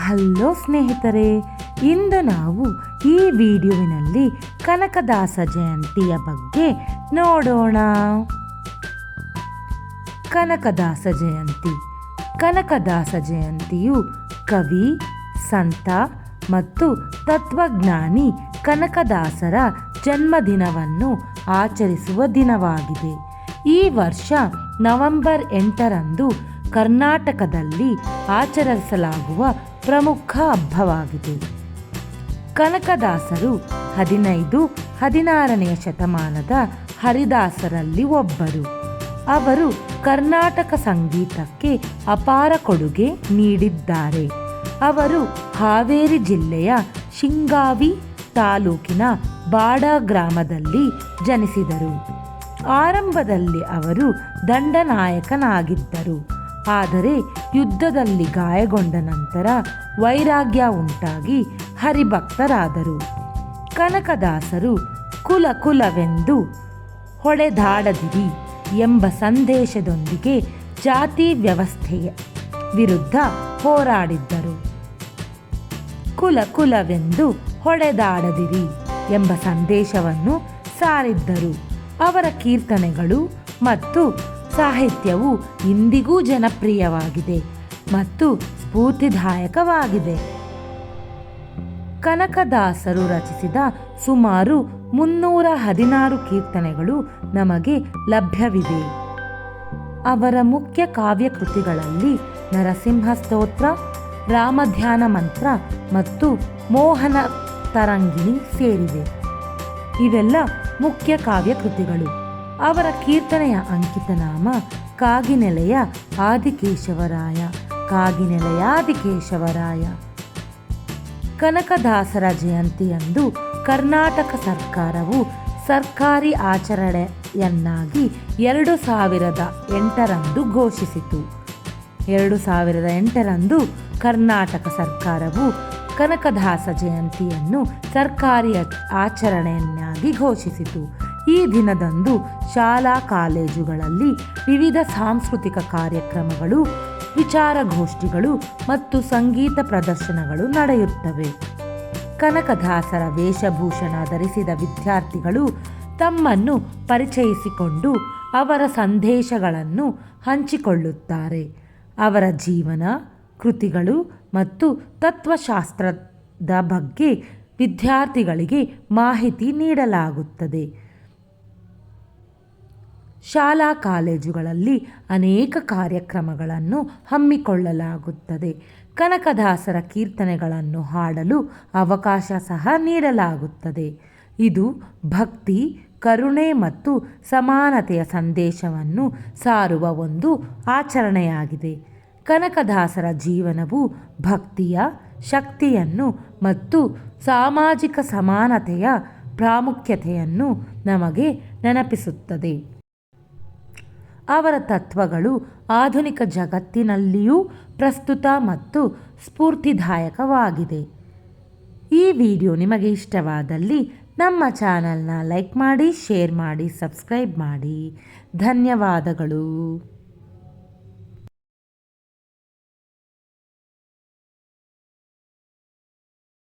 Hello ಸ್ನೇಹಿತರೆ, ಇಂದು ನಾವು ಈ ವಿಡಿಯೋವಿನಲ್ಲಿ ಕನಕದಾಸ ಜಯಂತಿಯ ಬಗ್ಗೆ ನೋಡೋಣ. ಕನಕದಾಸ ಜಯಂತಿ. ಕನಕದಾಸ ಜಯಂತಿಯು ಕವಿ, ಸಂತ ಮತ್ತು ತತ್ವಜ್ಞಾನಿ ಕನಕದಾಸರ ಜನ್ಮದಿನವನ್ನು ಆಚರಿಸುವ ದಿನವಾಗಿದೆ. ಈ ವರ್ಷ ನವೆಂಬರ್ ಎಂಟರಂದು ಕರ್ನಾಟಕದಲ್ಲಿ ಆಚರಿಸಲಾಗುವ ಪ್ರಮುಖ ಹಬ್ಬವಾಗಿದೆ. ಕನಕದಾಸರು ಹದಿನೈದು, ಹದಿನಾರನೆಯ ಶತಮಾನದ ಹರಿದಾಸರಲ್ಲಿ ಒಬ್ಬರು. ಅವರು ಕರ್ನಾಟಕ ಸಂಗೀತಕ್ಕೆ ಅಪಾರ ಕೊಡುಗೆ ನೀಡಿದ್ದಾರೆ. ಅವರು ಹಾವೇರಿ ಜಿಲ್ಲೆಯ ಶಿಂಗಾವಿ ತಾಲೂಕಿನ ಬಾಡ ಗ್ರಾಮದಲ್ಲಿ ಜನಿಸಿದರು. ಆರಂಭದಲ್ಲಿ ಅವರು ದಂಡನಾಯಕನಾಗಿದ್ದರು. ಆದರೆ ಯುದ್ಧದಲ್ಲಿ ಗಾಯಗೊಂಡ ನಂತರ ವೈರಾಗ್ಯ ಉಂಟಾಗಿ ಹರಿಭಕ್ತರಾದರು. ಕನಕದಾಸರು, ಕುಲ ಕುಲವೆಂದು ಹೊಡೆದಾಡದಿರಿ ಎಂಬ ಸಂದೇಶದೊಂದಿಗೆ ಜಾತಿ ವ್ಯವಸ್ಥೆಯ ವಿರುದ್ಧ ಹೋರಾಡಿದ್ದರು. ಕುಲ ಕುಲವೆಂದು ಹೊಡೆದಾಡದಿರಿ ಎಂಬ ಸಂದೇಶವನ್ನು ಸಾರಿದ್ದರು. ಅವರ ಕೀರ್ತನೆಗಳು ಮತ್ತು ಸಾಹಿತ್ಯವು ಇಂದಿಗೂ ಜನಪ್ರಿಯವಾಗಿದೆ ಮತ್ತು ಸ್ಫೂರ್ತಿದಾಯಕವಾಗಿದೆ. ಕನಕದಾಸರು ರಚಿಸಿದ ಸುಮಾರು ಮುನ್ನೂರ ಹದಿನಾರು ಕೀರ್ತನೆಗಳು ನಮಗೆ ಲಭ್ಯವಿದೆ. ಅವರ ಮುಖ್ಯ ಕಾವ್ಯಕೃತಿಗಳಲ್ಲಿ ನರಸಿಂಹ ಸ್ತೋತ್ರ ರಾಮಧ್ಯಾನ ಮಂತ್ರ ಮತ್ತು ಮೋಹನ ತರಂಗಿಣಿ ಸೇರಿವೆ. ಇವೆಲ್ಲ ಮುಖ್ಯ ಕಾವ್ಯಕೃತಿಗಳು. ಅವರ ಕೀರ್ತನೆಯ ಅಂಕಿತನಾಮ ಕಾಗಿನೆಲೆಯ ಆದಿಕೇಶವರಾಯ ಕಾಗಿನೆಲೆಯ ಆದಿಕೇಶವರಾಯ. ಕನಕದಾಸರ ಜಯಂತಿಯಂದು ಕರ್ನಾಟಕ ಸರ್ಕಾರವು ಸರ್ಕಾರಿ ಆಚರಣೆಯನ್ನಾಗಿ ಎರಡು ಸಾವಿರದ ಎಂಟರಂದು ಘೋಷಿಸಿತು. ಎರಡು ಸಾವಿರದ ಎಂಟರಂದು ಕರ್ನಾಟಕ ಸರ್ಕಾರವು ಕನಕದಾಸ ಜಯಂತಿಯನ್ನು ಸರ್ಕಾರಿ ಆಚರಣೆಯನ್ನಾಗಿ ಘೋಷಿಸಿತು. ಈ ದಿನದಂದು ಶಾಲಾ ಕಾಲೇಜುಗಳಲ್ಲಿ ವಿವಿಧ ಸಾಂಸ್ಕೃತಿಕ ಕಾರ್ಯಕ್ರಮಗಳು, ವಿಚಾರಗೋಷ್ಠಿಗಳು ಮತ್ತು ಸಂಗೀತ ಪ್ರದರ್ಶನಗಳು ನಡೆಯುತ್ತವೆ. ಕನಕದಾಸರ ವೇಷಭೂಷಣ ಧರಿಸಿದ ವಿದ್ಯಾರ್ಥಿಗಳು ತಮ್ಮನ್ನು ಪರಿಚಯಿಸಿಕೊಂಡು ಅವರ ಸಂದೇಶಗಳನ್ನು ಹಂಚಿಕೊಳ್ಳುತ್ತಾರೆ. ಅವರ ಜೀವನ, ಕೃತಿಗಳು ಮತ್ತು ತತ್ವಶಾಸ್ತ್ರದ ಬಗ್ಗೆ ವಿದ್ಯಾರ್ಥಿಗಳಿಗೆ ಮಾಹಿತಿ ನೀಡಲಾಗುತ್ತದೆ. ಶಾಲಾ ಕಾಲೇಜುಗಳಲ್ಲಿ ಅನೇಕ ಕಾರ್ಯಕ್ರಮಗಳನ್ನು ಹಮ್ಮಿಕೊಳ್ಳಲಾಗುತ್ತದೆ. ಕನಕದಾಸರ ಕೀರ್ತನೆಗಳನ್ನು ಹಾಡಲು ಅವಕಾಶ ಸಹ ನೀಡಲಾಗುತ್ತದೆ. ಇದು ಭಕ್ತಿ, ಕರುಣೆ ಮತ್ತು ಸಮಾನತೆಯ ಸಂದೇಶವನ್ನು ಸಾರುವ ಒಂದು ಆಚರಣೆಯಾಗಿದೆ. ಕನಕದಾಸರ ಜೀವನವು ಭಕ್ತಿಯ, ಶಕ್ತಿಯನ್ನು ಮತ್ತು ಸಾಮಾಜಿಕ ಸಮಾನತೆಯ ಪ್ರಾಮುಖ್ಯತೆಯನ್ನು ನಮಗೆ ನೆನಪಿಸುತ್ತದೆ. ಅವರ ತತ್ವಗಳು ಆಧುನಿಕ ಜಗತ್ತಿನಲ್ಲಿಯೂ ಪ್ರಸ್ತುತ ಮತ್ತು ಸ್ಫೂರ್ತಿದಾಯಕವಾಗಿದೆ. ಈ ವಿಡಿಯೋ ನಿಮಗೆ ಇಷ್ಟವಾದಲ್ಲಿ ನಮ್ಮ ಚಾನಲ್ನ ಲೈಕ್ ಮಾಡಿ, ಶೇರ್ ಮಾಡಿ, ಸಬ್ಸ್ಕ್ರೈಬ್ ಮಾಡಿ. ಧನ್ಯವಾದಗಳು.